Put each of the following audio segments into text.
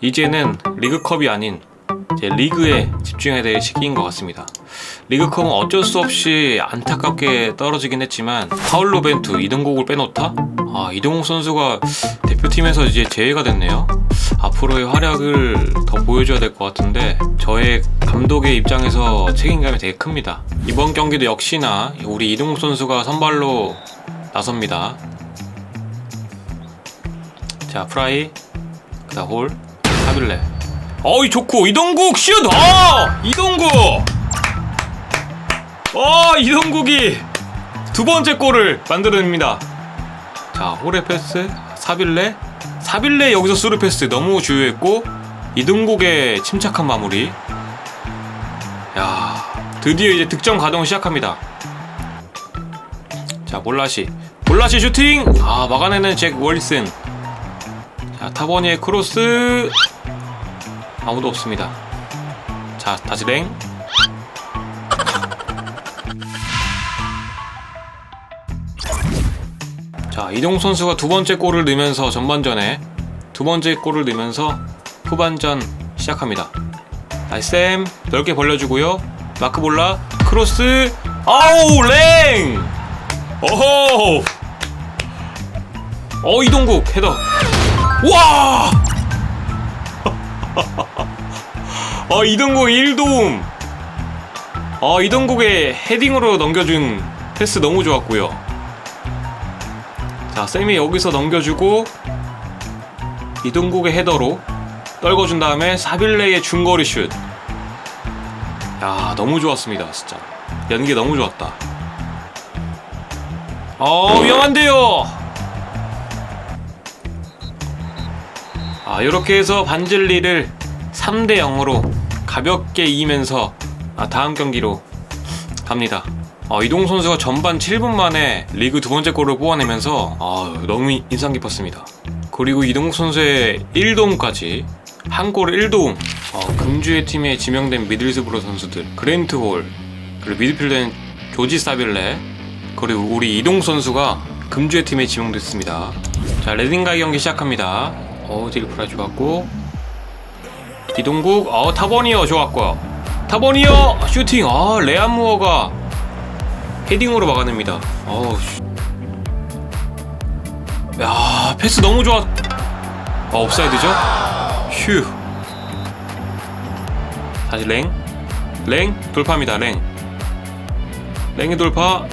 이제는 리그컵이 아닌 리그에 집중해야 될 시기인 것 같습니다. 리그컵은 어쩔 수 없이 안타깝게 떨어지긴 했지만 파울로 벤투 이동국을 빼놓다? 아 이동국 선수가 대표팀에서 이제 제외가 됐네요. 앞으로의 활약을 더 보여줘야 될 것 같은데 저의 감독의 입장에서 책임감이 되게 큽니다. 이번 경기도 역시나 우리 이동국 선수가 선발로 나섭니다. 자 프라이 그다 홀 하빌레 어이 좋고 이동국 슛! 아 이동국! 어 이동국이 두 번째 골을 만들어냅니다. 자 홀의 패스 사빌레 사빌레 여기서 스루 패스 너무 주요했고 이동국의 침착한 마무리. 야 드디어 이제 득점 가동 시작합니다. 자 볼라시 볼라시 슈팅 아 막아내는 잭 월슨. 자 타버니의 크로스 아무도 없습니다. 자 다시 랭 자 이동 선수가 두 번째 골을 넣으면서 전반전에 두 번째 골을 넣으면서 후반전 시작합니다. 나이쌤 넓게 벌려주고요. 마크 볼라 크로스 아우 랭 오호 어 이동국 헤더 와 어, 이동국 1도움 어, 이동국의 헤딩으로 넘겨준 패스 너무 좋았고요 자 쌤이 여기서 넘겨주고 이동국의 헤더로 떨궈준 다음에 사빌레의 중거리 슛. 야 너무 좋았습니다 진짜 연기 너무 좋았다. 어 위험한데요. 아 이렇게 해서 반질리를 3대 0으로 가볍게 이기면서 아, 다음 경기로 갑니다. 어, 이동 선수가 전반 7분 만에 리그 두 번째 골을 뽑아내면서 아, 너무 인상 깊었습니다. 그리고 이동국 선수의 1도움까지 한 골 1도움 어, 금주의 팀에 지명된 미들스브로 선수들 그랜트 홀 그리고 미드필더는 조지 사빌레 그리고 우리 이동 선수가 금주의 팀에 지명됐습니다. 자 레딩가이 경기 시작합니다. 어 딜프라 좋았고 이동국 어 타버니어 좋았고요. 타버니어 슈팅 아 레안무어가 헤딩으로 막아냅니다. 어우 씨. 야 패스 너무 좋아. 아 옵사이드죠? 휴. 다시 랭. 랭 돌파입니다. 랭. 랭의 돌파.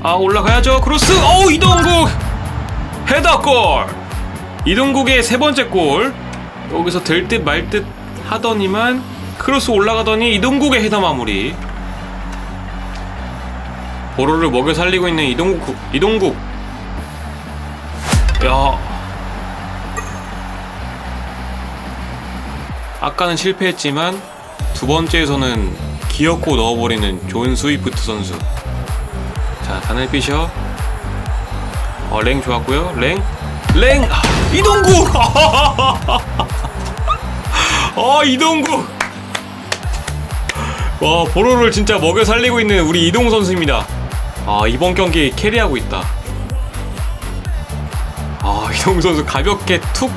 아 올라가야죠. 크로스. 어 이동국 헤더골. 이동국의 세 번째 골. 여기서 될 듯 말듯 하더니만 크로스 올라가더니 이동국의 헤더 마무리. 보로를 먹여 살리고 있는 이동국 이동국. 야. 아까는 실패했지만 두 번째에서는 기어코 넣어버리는 존 스위프트 선수. 자, 다늘 피셔. 어, 랭 좋았고요. 랭. 랭. 아, 이동국. 어, 이동국. 와, 보로를 진짜 먹여 살리고 있는 우리 이동 선수입니다. 아, 이번 경기 캐리하고 있다. 아, 이동 선수 가볍게 툭.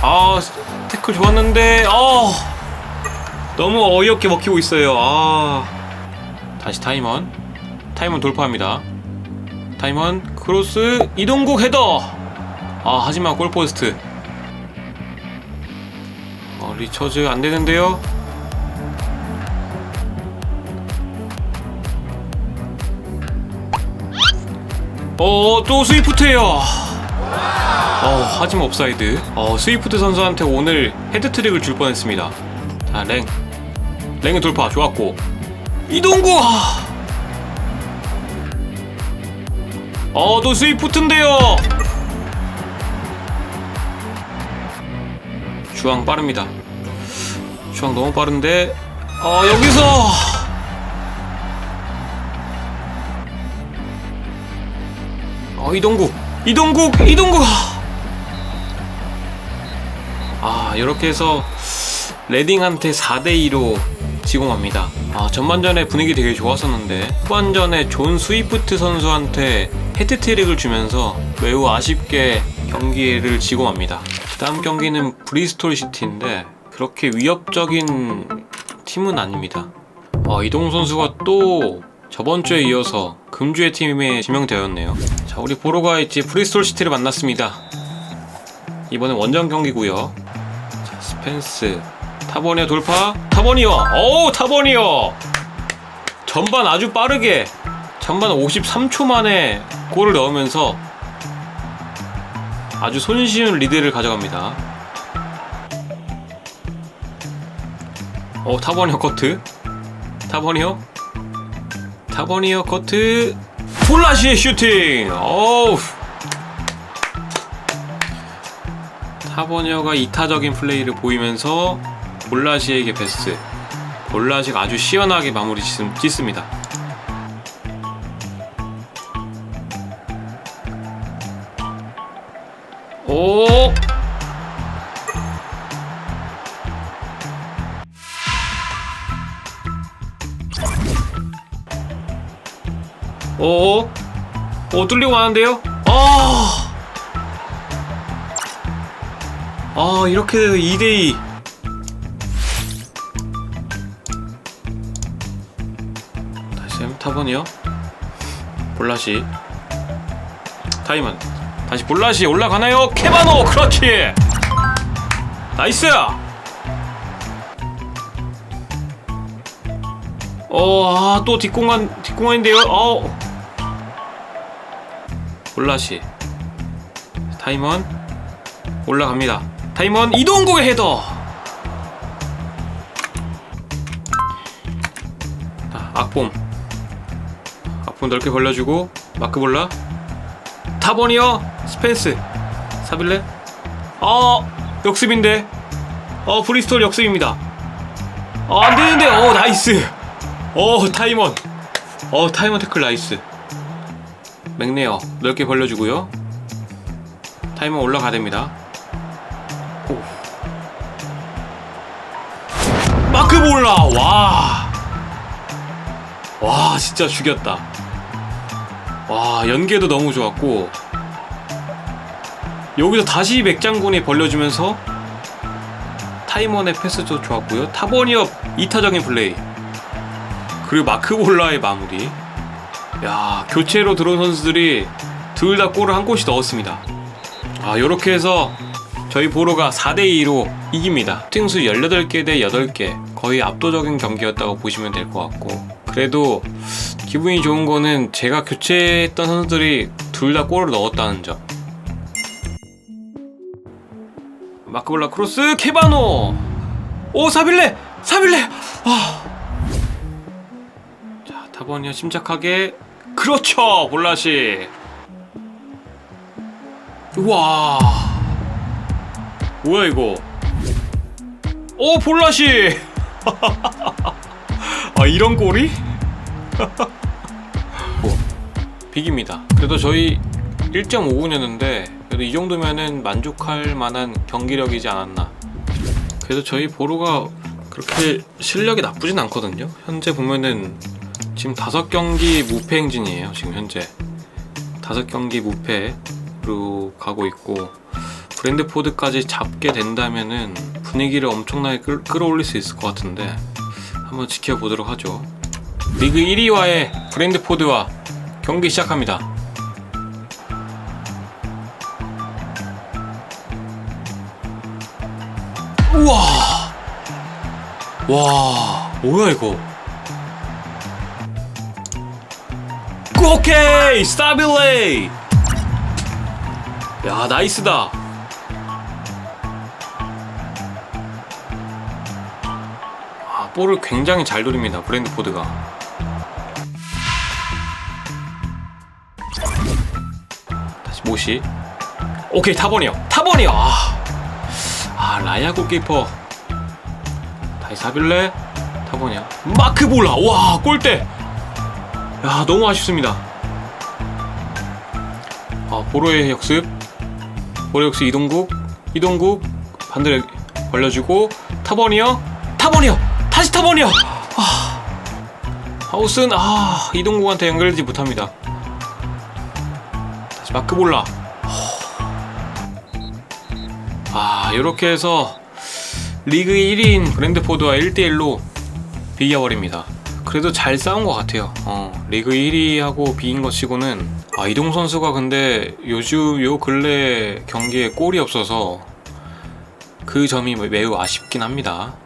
아, 태클 좋았는데, 어. 너무 어이없게 먹히고 있어요. 아. 다시 타임원. 타임원 돌파합니다. 타임원 크로스 이동국 헤더. 아, 하지만 골포스트. 어, 리처즈 안 되는데요. 어, 또 스위프트예요. 어, 하지만 옵사이드. 어, 스위프트 선수한테 오늘 헤드트릭을 줄 뻔했습니다. 자, 랭. 랭의 돌파 좋았고. 이동구! 어, 또 스위프트인데요. 주황 빠릅니다. 주황 너무 빠른데. 어, 여기서 어, 이동국. 이동국. 이동국. 아, 이렇게 해서 레딩한테 4대 2로 지공합니다. 아, 전반전에 분위기 되게 좋았었는데 후반전에 존 스위프트 선수한테 헤트트릭을 주면서 매우 아쉽게 경기를 지공합니다. 다음 경기는 브리스톨 시티인데 그렇게 위협적인 팀은 아닙니다. 어, 이동 선수가 또 저번 주에 이어서 금주의 팀에 지명되었네요. 자, 우리 보러 가있지 브리스톨 시티를 만났습니다. 이번엔 원정 경기고요. 자, 스펜스, 타버니어 돌파, 타버니어, 오 타버니어. 전반 아주 빠르게 전반 53초 만에 골을 넣으면서 아주 손쉬운 리드를 가져갑니다. 어 타버니어 커트, 타버니어, 타버니어 커트, 폴라시의 슈팅. 어우. 타버니어가 이타적인 플레이를 보이면서 볼라시에게 패스. 볼라시가 아주 시원하게 마무리 짓- 짓습니다. 오! 오! 오, 뚫리고 마는데요? 아! 아, 이렇게 돼서 2대2. 다시 타번이요. 볼라시. 타이먼. 다시 볼라시 올라가나요? 케바노! 그렇지! 나이스! 어, 아, 또 뒷공간, 뒷공간인데요? 어. 볼라시. 타이먼. 올라갑니다. 타이먼 이동국의 헤더! 자, 악봄. 악봄 넓게 벌려주고, 마크볼라. 타버니어 스펜스 사빌레 어 역습인데 어 브리스톨 역습입니다 어 안되는데 어 나이스 어 타이먼 어 타이먼 태클 나이스 맥네어 넓게 벌려주고요. 타이먼 올라가야 됩니다. 오. 마크 볼라. 와. 와 진짜 죽였다. 와 연계도 너무 좋았고. 여기서 다시 맥장군이 벌려주면서 타이먼의 패스도 좋았고요. 타버니업 이타적인 플레이. 그리고 마크 볼라의 마무리 야 교체로 들어온 선수들이 둘 다 골을 한 골씩 넣었습니다 아 요렇게 해서 저희 보로가 4대2로 이깁니다 슈팅수 18개 대 8개 거의 압도적인 경기였다고 보시면 될 것 같고 그래도 기분이 좋은 거는 제가 교체했던 선수들이 둘 다 골을 넣었다는 점. 마크볼라 크로스 케바노. 오 사빌레 사빌레. 아. 자 타버니어 침착하게 그렇죠 볼라시. 우와. 뭐야 이거? 오 볼라시. 아 이런 골이? 빅입니다. 그래도 저희 1.59였는데 그래도 이 정도면은 만족할 만한 경기력이지 않았나. 그래도 저희 보로가 그렇게 실력이 나쁘진 않거든요. 현재 보면은 지금 다섯 경기 무패 행진이에요. 지금 현재 다섯 경기 무패로 가고 있고 브랜드포드까지 잡게 된다면은 분위기를 엄청나게 끌, 끌어올릴 수 있을 것 같은데 한번 지켜보도록 하죠. 리그 1위와의 브랜드포드와 경기 시작합니다. 우와! 와, 뭐야 이거? 오케이! 스타빌레이! 야, 나이스다. 아, 볼을 굉장히 잘 노립니다. 브랜드 포드가. 다시 모시. 오케이 타버니어. 타버니어. 아, 아 라야 골키퍼. 다시 사빌레. 타버니어. 마크 볼라. 와 골대. 야 너무 아쉽습니다. 아 보로의 역습. 보로 역습 이동국. 이동국 반대로 벌려주고 타버니어. 타버니어. 다시 타버니어. 아, 하우스는 아 이동국한테 연결되지 못합니다. 다시 마크볼라. 아아 이렇게 해서 리그 1위인 브랜드포드와 1대1로 비겨버립니다. 그래도 잘 싸운 것 같아요. 어, 리그 1위하고 비긴 것 치고는 아, 이동 선수가 근데 요즘 요 근래 경기에 골이 없어서 그 점이 매우 아쉽긴 합니다.